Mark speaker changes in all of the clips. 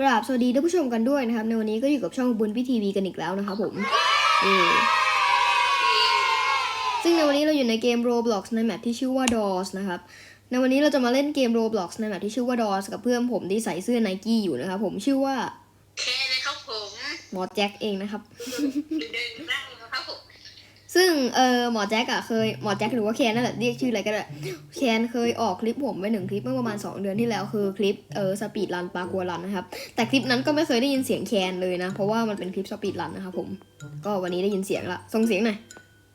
Speaker 1: กราบสวัสดีท่านผู้ชมกันด้วยนะครับ ในวันนี้ก็อยู่กับช่องบุญพิทีวีกันอีกแล้วนะครับผมเออซึ่งในวันนี้เราอยู่ในเกม Roblox ในแมปที่ชื่อว่า Doors นะครับ ในวันนี้เราจะมาเล่นเกม Roblox ในแมปที่ชื่อว่า Doors กับเพื่อนผมที่ใส่เสื้อไนกี้อยู่นะครับผมชื่อว่า
Speaker 2: แค่นะครับผม
Speaker 1: หมอแจ็คเองนะครับ
Speaker 2: เดินนั่งนะครับผม
Speaker 1: ซึ่งเออหมอแจ็คอะเคยหมอแจ็คหรือว่าแคนนั่นแหละเรียกชื่ออะไรก็ได้แคนเคยออกคลิปผมไปหนึ่งคลิปเมื่อประมาณ 2 เดือนที่แล้วคือคลิปเออสปีดรันปากัวรันนะครับแต่คลิปนั้นก็ไม่เคยได้ยินเสียงแคนเลยนะ เพราะว่ามันเป็นคลิปสปีดรันนะครับผมก็วันนี้ได้ยินเสียงละส่งเสียงหน่อย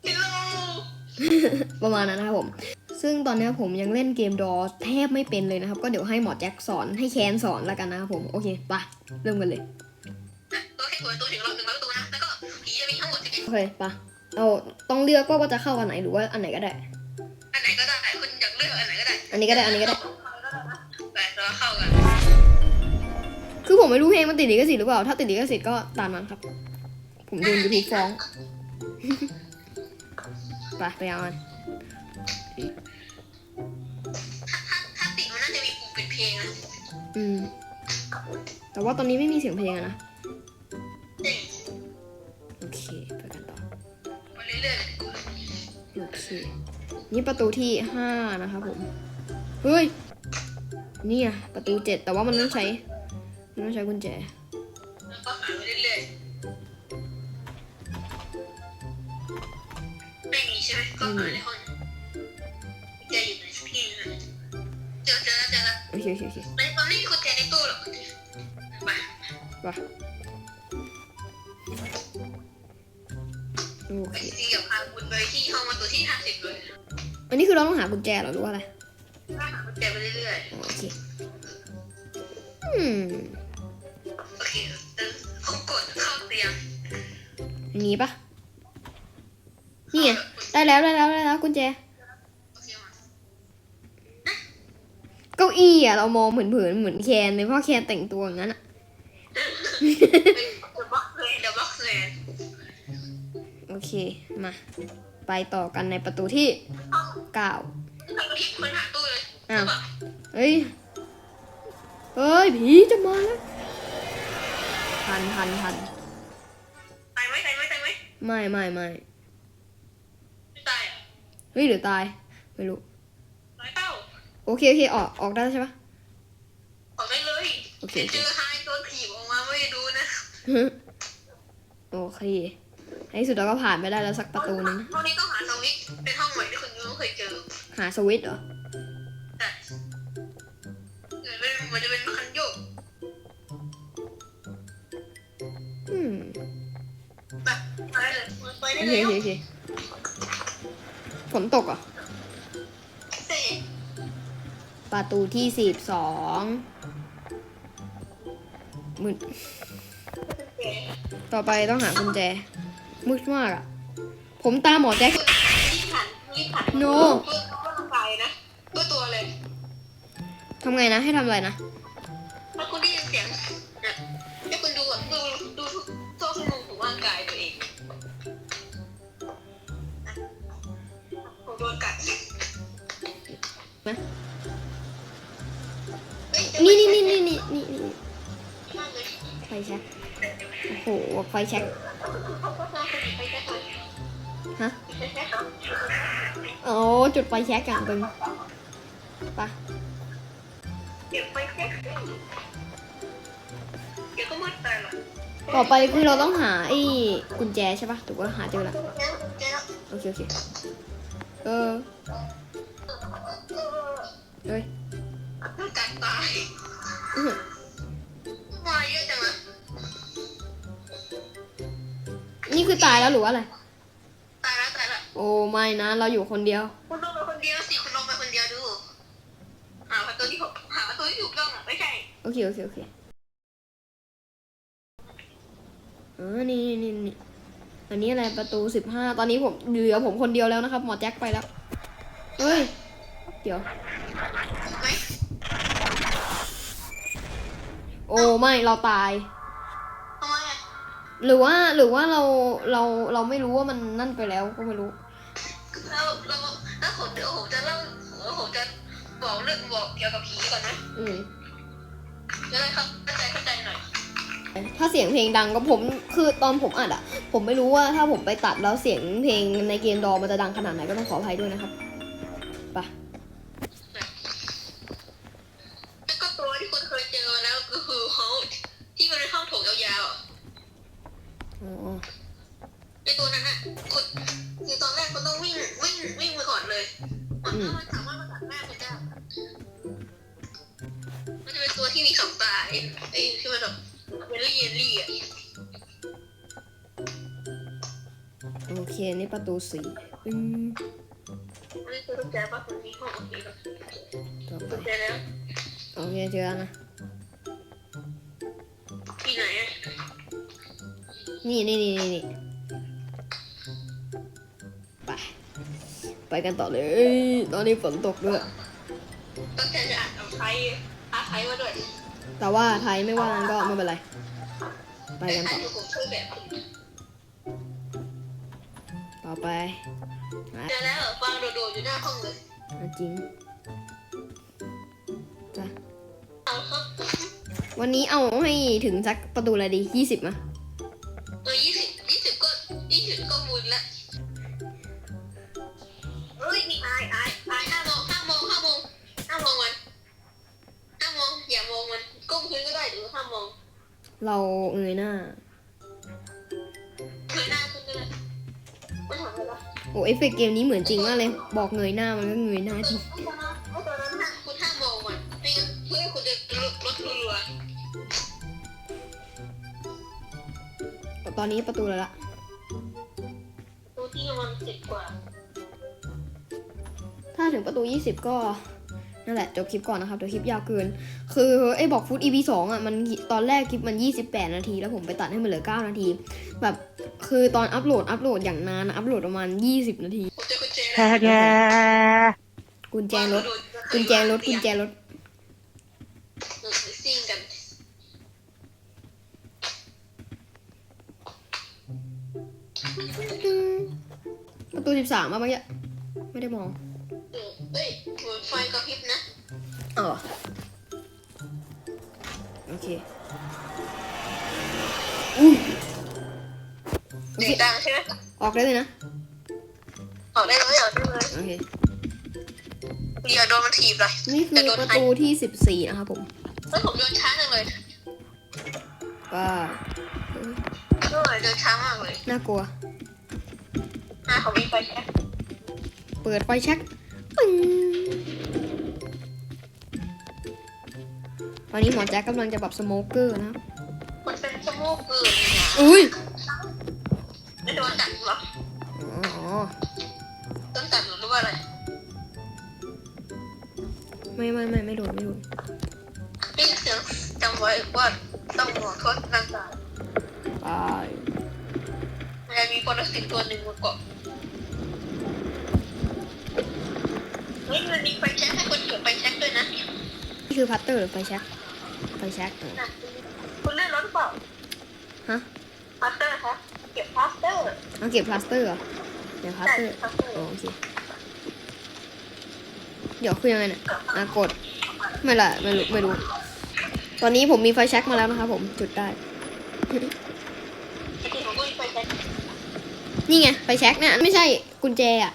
Speaker 2: ฮัลโหล
Speaker 1: ประมาณนั้นนะครับผม ซึ่งตอนเนี้ยผมยังเล่นเกมดอแทบไม่เป็นเลยนะครับ ก็เดี๋ยวให้หมอแจ็คสอนให้แคนสอนแล้วกันนะครับผม โอเคไปเริ่มกันเลย
Speaker 2: ตัวแค่ตัวตัวถึงรอบหนึ่งร้อยตัวนะแล้วก็ผีจะมีทั้งหมดสิบเอ็ด
Speaker 1: โอเคไป เอาต้องเลือกว่าว่าจะเข้าอันไหนหรือว่าอันไหนก็ได้
Speaker 2: อันไหนก็ได้คุณอยากเลือกอันไหนก็ได้
Speaker 1: อันนี้ก็ได้ อันนี้ก็ได้
Speaker 2: แต่เราเข้ากัน
Speaker 1: คือผมไม่รู้เพลงมันติดลิขสิทธิ์หรือเปล่า ถ้าติดลิขสิทธิ์ก็ตามนั้นครับ ผมโดนยูทูบฟ้องไปไปเอามัน
Speaker 2: ถ้าถ้าติดมันน่าจะมีปุ่มเป็นเพลงนะ
Speaker 1: อืม แต่ว่าตอนนี้ไม่มีเสียงเพลงอะนะ นี่ประตูที่ห้านะครับผม เฮ้ย นี่อะประตูเจ็ดแต่ว่ามันต้องใช้ มันต้องใช้กุญแจ
Speaker 2: ๆแล้วก็หาไปเรื่อยๆไม่มีใช่ไหมก็หาในห้องจะอยู่ในสกีนะเจอเจอแล้วเจอแล้ว
Speaker 1: โอเคโอเคโอเค
Speaker 2: ในตอนนี้มีกุญแจในตู้หรอกไป
Speaker 1: ไป โอ
Speaker 2: ไป
Speaker 1: เค
Speaker 2: จริงๆกับพาคุณไปที่ห้องประตูที่ห้าสิบเลย
Speaker 1: อันนี้คือเราต้องหากุญแจเหรอหรือว่าอะไร
Speaker 2: ถ้าหากุญแจไปเรื่อย
Speaker 1: อ๋อโอเค อืม
Speaker 2: ๆโอเคเดินผมกดเข้าเตียง
Speaker 1: อันนี้ปะนี่ไงได้แล้วได้แล้วได้แล้วกุญแจ
Speaker 2: โอเคมา
Speaker 1: เก้าอี้อะเรามองเหมือนเผินๆเหมือนแคนเลยเพราะแคนแต่งตัวอย่างนั้นอะ
Speaker 2: เป็นเดอะบ็อกซ์เลยเดอะบ็อกซ์เลย
Speaker 1: โอ เค มา ไปต่อกันในประตูที่เก้า
Speaker 2: ทำที่คนหาตู้เลย
Speaker 1: อ้าว
Speaker 2: แบบ
Speaker 1: เฮ้ย เฮ้ย ผีจะมาแล้ว ทันทันทัน
Speaker 2: ตายไหมตายไหมตายไหม
Speaker 1: ไม่ไม่ไม่
Speaker 2: ไม่ตายอะ
Speaker 1: เฮ้ยหรือตาย ไม่รู้
Speaker 2: ร้อยเต้า
Speaker 1: โอเคโอเคออกออกได้ใช่ปะ
Speaker 2: ออกได้เลย
Speaker 1: โอเค
Speaker 2: เดี๋ยวเจอไฮตัวผีออกมาไม่ดูนะ
Speaker 1: โอเค ในที่สุดเราก็ผ่านไปได้แล้วสักประตูนึง
Speaker 2: ห้องนี้ต้องหาสวิตช์เป็นห้องใหม่ที่คุณยังไม่เคยเจอ
Speaker 1: หาสวิตช์เหรอ
Speaker 2: แต่เหมือนเป็นเหมือนจะเป็นคันโยก
Speaker 1: อืม
Speaker 2: แบบไปเลยไป
Speaker 1: โอ
Speaker 2: ได้
Speaker 1: เค
Speaker 2: แล้
Speaker 1: โอ
Speaker 2: ว
Speaker 1: เคโอเคฝนตกเหรอะ
Speaker 2: เสร็จ
Speaker 1: ประตูที่สิบสองมืดต่อไปต้องหากุญแจ มืดมากอะผมตามหมอแจ็ค
Speaker 2: รีบผ่านรีบผ่าน
Speaker 1: No
Speaker 2: เพื่อเพื่อร่างกายนะเพื่อตัวเลย
Speaker 1: ทำไงนะให้ทำอะไรนะ
Speaker 2: ถ้าคุณได้ยินเสียงเนี่ยให้คุณดูอะดูดูทุกทั่วทุกมุมของร่างกายตัวเองผมโดนกัด
Speaker 1: นะ
Speaker 2: เฮ้ย
Speaker 1: นี่นี่นี่นี่นี่นี่นี่
Speaker 2: มากเลย
Speaker 1: ไฟ แช็กโอ้โหไฟแช็ก
Speaker 2: ไปแค่ตัว
Speaker 1: ฮะ
Speaker 2: ไปแค่ตัว
Speaker 1: โอ้จุดไฟแช็กอย่างตึงไปะ
Speaker 2: เก็บไปแค่เดี๋ยวก็มืดไปหรอก
Speaker 1: ต่อไปคือเราต้องหาไอ้กุญแจใช่ปะถูกว่าหาเจอแล้ว
Speaker 2: เจ๊เจ๊
Speaker 1: โอเคโอเคเออเฮ้ย
Speaker 2: กัดตาย
Speaker 1: อื้อหือ
Speaker 2: มาเยอะจังนะ
Speaker 1: นี่คือตายแล้วหรือว่าอะไร
Speaker 2: ตายแล้วตายแล้ว
Speaker 1: โอ้ไม่นะ เราอยู่คนเดียว
Speaker 2: คุณลงไปคนเดียวสิคุณลงไปคนเดียวดู หาประตูที่ผมหาประตูที่ถูกต้องอะไม่ใช่
Speaker 1: โอเคโอเคโอเคเออนี่นี่นี่อันนี้อะไรประตูสิบห้าตอนนี้ผมเหลือผมคนเดียวแล้วนะครับ หมอแจ็คไปแล้วเฮ้ย เดี๋ยว
Speaker 2: ไหม
Speaker 1: โอ้ไม่เราตาย
Speaker 2: ทำไมอะ
Speaker 1: หรือว่าหรือว่าเราเราเราไม่รู้ว่ามันนั่นไปแล้วก็ไม่รู้
Speaker 2: เราเราแล้วผมเดี๋ยวผมจะเล่าผมจะบอกเรื่องบอกเกี่ยวกับผีก่อนนะ
Speaker 1: อืม
Speaker 2: จะได้เข้าใจเข้าใจหน่อย
Speaker 1: ถ้าเสียงเพลงดังก็ผมคือตอนผมอัดอะผมไม่รู้ว่าถ้าผมไปตัดแล้วเสียงเพลงในเกมดอมันจะดังขนาดไหนก็ต้องขออภัยด้วยนะครับ
Speaker 2: เลยมันถ้ามันสามารถมาตัดหน้าคุณได้มันจะเป็นตัวที่มีสองตาไอ้ไอ้ที่มันแบบเป็นเยลลี่อะ
Speaker 1: โอเคนี่ประตูสี่ปึ้ง
Speaker 2: นี่คือกุญแจป่ะคุณมีห้องนี้ป่ะ
Speaker 1: ต่อไป
Speaker 2: กุญแจแล้ว
Speaker 1: โอเคเจอแล้วนะ
Speaker 2: ที่ไหนอะ
Speaker 1: นี่นี่นี่นี่นี่ ไปกันต่อเลยเอ้ยตอนนี้ฝนตกด้วย
Speaker 2: ตั้งใจจะอ่านเอาไทยอาไทยมาด้วย
Speaker 1: แต่ว่าไทยไม่ว่างั้นก็ไม่เป็นไร ไป
Speaker 2: แต่
Speaker 1: กัน
Speaker 2: ถ้า
Speaker 1: ต่อ
Speaker 2: อยู่ผมช่วยแบบคุณ
Speaker 1: ต่อไปมา
Speaker 2: เจอแล้วเหรอฟังโดดๆอยู่หน้าห้องเลย
Speaker 1: เอาจริงจ้ะ
Speaker 2: เอาครับ
Speaker 1: วันนี้เอาให้ถึงสักประตูอะไรดียี่สิบมะ
Speaker 2: เออยี่สิบยี่สิบก็ยี่สิบก็บุญละ เรา
Speaker 1: เงยหน้า
Speaker 2: เคยหน้าขึ้นก็ได้มันทำอะไรวะ
Speaker 1: โอ้เอฟเฟกต์เกมนี้เหมือนจริงมากเลย บอกเงยหน้ามันก็เงยหน้าจริง
Speaker 2: เมื่อตอนนั้นห้าคุณห้าโมงมันไม่งั้นเพื่อคุณจะลดลดรัว
Speaker 1: ตอนนี้ประตูแล้วละ
Speaker 2: ๆตัวที่มันสิบกว่า
Speaker 1: ถ้าถึงประตู20ก็นั่นแหละจบคลิปก่อนนะครับเดี๋ยวคลิปยาวเกิน คือไอ้บอกฟุต EP 2อะมันตอนแรกคลิปมัน 28 นาที แล้วผมไปตัดให้มันเหลือ 9 นาที แบบคือตอนอัปโหลดอัปโหลดอย่างนานอะอัปโหลดประมาณ 20 นาที
Speaker 2: ผมเจอกุญแจ
Speaker 3: แฮ
Speaker 2: แล้ว
Speaker 3: แก
Speaker 1: กุญแจรถกุญแจรถกุญแจรถ
Speaker 2: เออซิ่งกัน
Speaker 1: ประตู 13มาเมื่อกี้ไม่ได้มอง
Speaker 2: เออเฮ้ยเหมือนไฟกระพริบนะ
Speaker 1: เออโอ เคอุ้ยโอ
Speaker 2: เสี
Speaker 1: เค
Speaker 2: ยงดังใช่ไหม
Speaker 1: ออกได้เลยนะ
Speaker 2: ออกได้เลยออกได้เลย
Speaker 1: โอเค
Speaker 2: อย่าโดนมันถีบเลย
Speaker 1: นี่คือประตูที่14นะครับผม
Speaker 2: แล้วผมโดนช้าจังเลย
Speaker 1: ก็
Speaker 2: เออเดินช้ามากเลย
Speaker 1: น่ากลัว
Speaker 2: อะเขามีไฟแช็ก
Speaker 1: เปิดไฟแช็กปึ้ง อนนี้หมอแจ็คกำลังจะปรับสโมเกอร์นะครับ
Speaker 2: มันเป็นสโมกเกอร์นี่นะ
Speaker 1: อุ้ย
Speaker 2: ไม่โดนตัดหรอ
Speaker 1: อ๋อ
Speaker 2: ต้นตัดหรือว่าอะไร
Speaker 1: ไม่ไม่ไม่ไม่โดนไม่โดน
Speaker 2: ได้ยินเสียงจำไว้ว่าต้องหัวทดร่างกาย
Speaker 1: ตาย
Speaker 2: มันจะมีปรสิตตัวหนึ่งมาเกาะเฮ้ยมันมีไฟแช็กให้คนเก็บไฟแช็กด้วยนะ
Speaker 1: นี่คือพัตเตอร์หรือไฟแช็ก ไฟแช็กอ๋อ
Speaker 2: น่ะคุณเล่นรถหรือเปล่า
Speaker 1: ฮะ
Speaker 2: พาสเตอร์ครับเก็บพาสเตอร์
Speaker 1: เอาเก็บพลาสเตอร์เหรอเดี๋ยวพลาส
Speaker 2: ใช่
Speaker 1: เตอร์
Speaker 2: พาสเตอร์
Speaker 1: อ๋อโอเคเดี๋ยวคือยังไงเนี่ยอะกดไม่ละไม่รู้ไม่รู้ ตอนนี้ผมมีไฟแช็กมาแล้วนะครับผมจุดได้
Speaker 2: จริงๆผมก็มีไฟแช็ก
Speaker 1: นี่ไงไฟแช็กเนี่ยไม่ใช่กุญแจอะ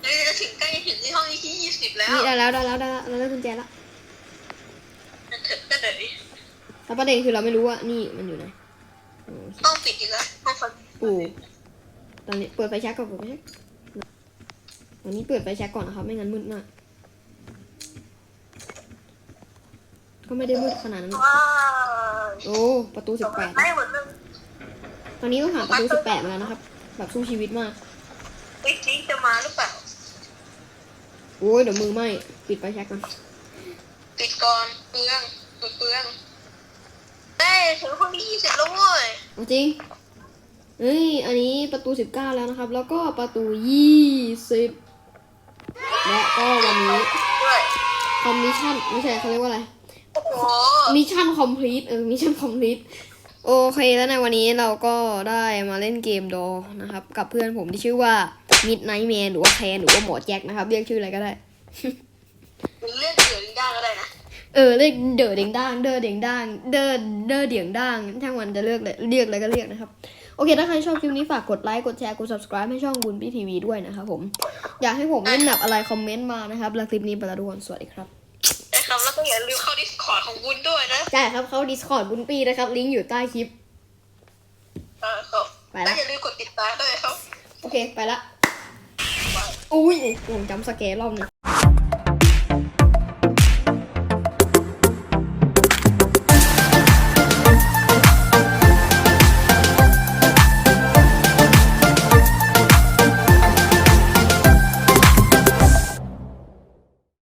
Speaker 2: แล้วจะถึงใกล้จะถึงที่ห้องที่ยี่สิบแล้ว
Speaker 1: นี่ได้แล้วได้แล้วได้แล้วเราได้กุญแจแล้ว
Speaker 2: นั่นเถอะก็เดี๋ยวนี้
Speaker 1: แล้วประเด็นคือเราไม่รู้ว่านี่มันอยู่ไหนอ๋อโอเค
Speaker 2: ห้องปิดอีกแล้วห้องไฟ
Speaker 1: โอ้ตอนนี้เปิดไฟแช็กก่อนเปิดไฟแช็กตอนนี้เปิดไฟแช็กก่อนนะครับ ไม่งั้นมืดมาก ก็ไม่ได้มืดขนาดนั้นหรอก
Speaker 2: ว้าว
Speaker 1: โอ้ ประตูสิบแปด
Speaker 2: ไม่เหมือนเรื่อง
Speaker 1: ตอนนี้ต้องหาประตูสิบแปดมาแล้วนะครับ แบบสู้ชีวิตมาก
Speaker 2: วิกนี้จะมาหรือเปล่า
Speaker 1: โอ้ยเดี๋ยวมือไหมปิดไฟแช็กก่อน
Speaker 2: ปิดก่อนเปลืองเปลืองเอ้ย ถึงห้องที่ยี่สิบแล้วเว้ย
Speaker 1: เอาจริงเฮ้ยอันนี้ประตูสิบเก้าแล้วนะครับ แล้วก็ประตูยี่สิบและก็วันนี้
Speaker 2: ด้วย
Speaker 1: คอมมิชชั่นไม่ใช่เขาเรียกว่าอะไร
Speaker 2: โอ้โห
Speaker 1: มิชชั่นคอมพลีทเออมิชชั่นคอมพลีทโอเคแล้วในวันนี้เราก็ได้มาเล่นเกมดอนะครับ กับเพื่อนผมที่ชื่อว่า Midnight Man หรือว่าแคนหรือว่าหมอแจ็คนะครับ เรียกชื่ออะไรก็ได้
Speaker 2: เลือกเหลือลิด้าก็ได้นะ
Speaker 1: เออเรียกเดอเดียงด่างเดอเดียงด่างเดอเดอเดียงด่างช่างมันจะเลือกเลยเรียกอะไรก็เรียกนะครับ โอเค ถ้าใครชอบคลิปนี้ฝากกดไลค์กดแชร์กด subscribe ให้ช่องบุญพี่ทีวีด้วยนะครับผม อยากให้ผมเล่นแบบอะไรคอมเมนต์มานะครับแล้วคลิปนี้ไปแล้วทุกคนสวัสดีครับ
Speaker 2: นะครับแล้วก็อย่าลืมเข้า Discord ของบุญด้วยนะ
Speaker 1: ใช่ครับเข้า Discord บุญปีนะครับ ลิงก์อยู่ใต้คลิป
Speaker 2: เออครับ
Speaker 1: ไป
Speaker 2: แล้
Speaker 1: ละ
Speaker 2: วอย่าลืมกดติดตามด้วยครับ
Speaker 1: โอเคไปละอุ้ยผมจำสแกร์รอบหนึง